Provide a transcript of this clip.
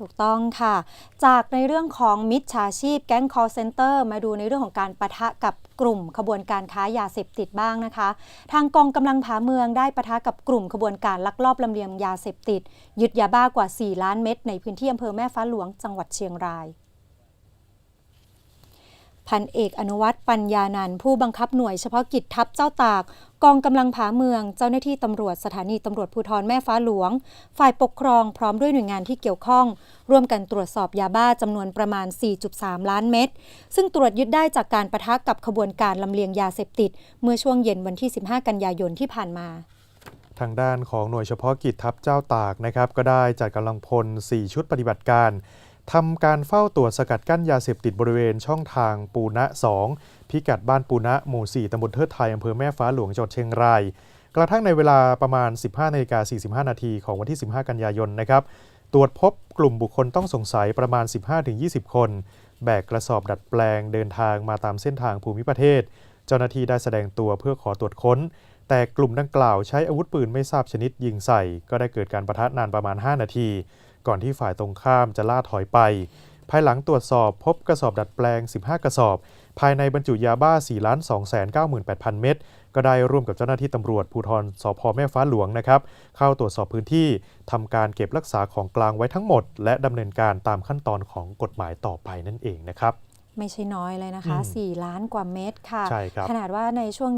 ถูกต้องค่ะ จากในเรื่องของมิจฉาชีพแก๊ง call center มาดูในเรื่องของการประทะกับกลุ่มขบวนการค้ายาเสพติดบ้างนะคะ ทางกองกำลังผาเมืองได้ประทะกับกลุ่มขบวนการลักลอบลำเลียงยาเสพติดยึดยาบ้ากว่า 4 ล้านเม็ดในพื้นที่อำเภอแม่ฟ้าหลวงจังหวัดเชียงราย พันเอกอนุวัตรปัญญานันท์ผู้บังคับหน่วยเฉพาะกิจทัพเจ้าตาก กองกำลังผาเมือง เจ้าหน้าที่ตำรวจสถานีตำรวจภูธรแม่ฟ้าหลวง ฝ่ายปกครองพร้อมด้วยหน่วยงานที่เกี่ยวข้อง ร่วมกันตรวจสอบยาบ้าจำนวนประมาณ 4.3 ล้านเม็ด ซึ่งตรวจยึดได้จากการประทะกับขบวนการลำเลียงยาเสพติด เมื่อช่วงเย็นวันที่ 15 กันยายนที่ผ่านมาทางด้านของหน่วยเฉพาะกิจทัพเจ้าตากนะครับก็ได้จัดกำลังพล 4 ชุดปฏิบัติการ ทำการเฝ้าตรวจสกัดกั้นยาเสพติดบริเวณช่องทางปูนะ 2 พิกัดบ้านปูนะหมู่ 4ตำบลเทิดไทยอำเภอแม่ฟ้าหลวงจังหวัดเชียงราย กระทั่งในเวลาประมาณ 15นาฬิกา45 นาทีของวันที่ 15 กันยายนนะครับ ตรวจพบกลุ่มบุคคลต้องสงสัยประมาณ 15-20 คน แบกกระสอบดัดแปลงเดินทางมาตามเส้นทางภูมิประเทศ เจ้าหน้าที่ได้แสดงตัวเพื่อขอตรวจค้น แต่กลุ่มดังกล่าวใช้อาวุธปืนไม่ทราบชนิดยิงใส่ ก็ได้เกิดการประทะนานประมาณ 5 นาที ก่อนที่ฝ่ายตรงข้ามจะล่าถอยไป ภายหลังตรวจสอบพบกระสอบดัดแปลง 15 กระสอบ ภายในบรรจุยาบ้า 4 2 9 8 0 0 0 เม็ดก็ได้ร่วมกับเจ้าหน้าที่ตำรวจภูธรสพแม่ฟ้าหลวงนะครับ เข้าตรวจสอบพื้นที่ทำการเก็บรักษาของกลางไว้ทั้งหมด และดำเนินการตามขั้นตอนของกฎหมายต่อไปนั่นเองนะครับ ไม่ใช่น้อยเลยนะคะอืม4ล้านกว่าเม็ดค่ะใช่ครับขนาดว่าในช่วง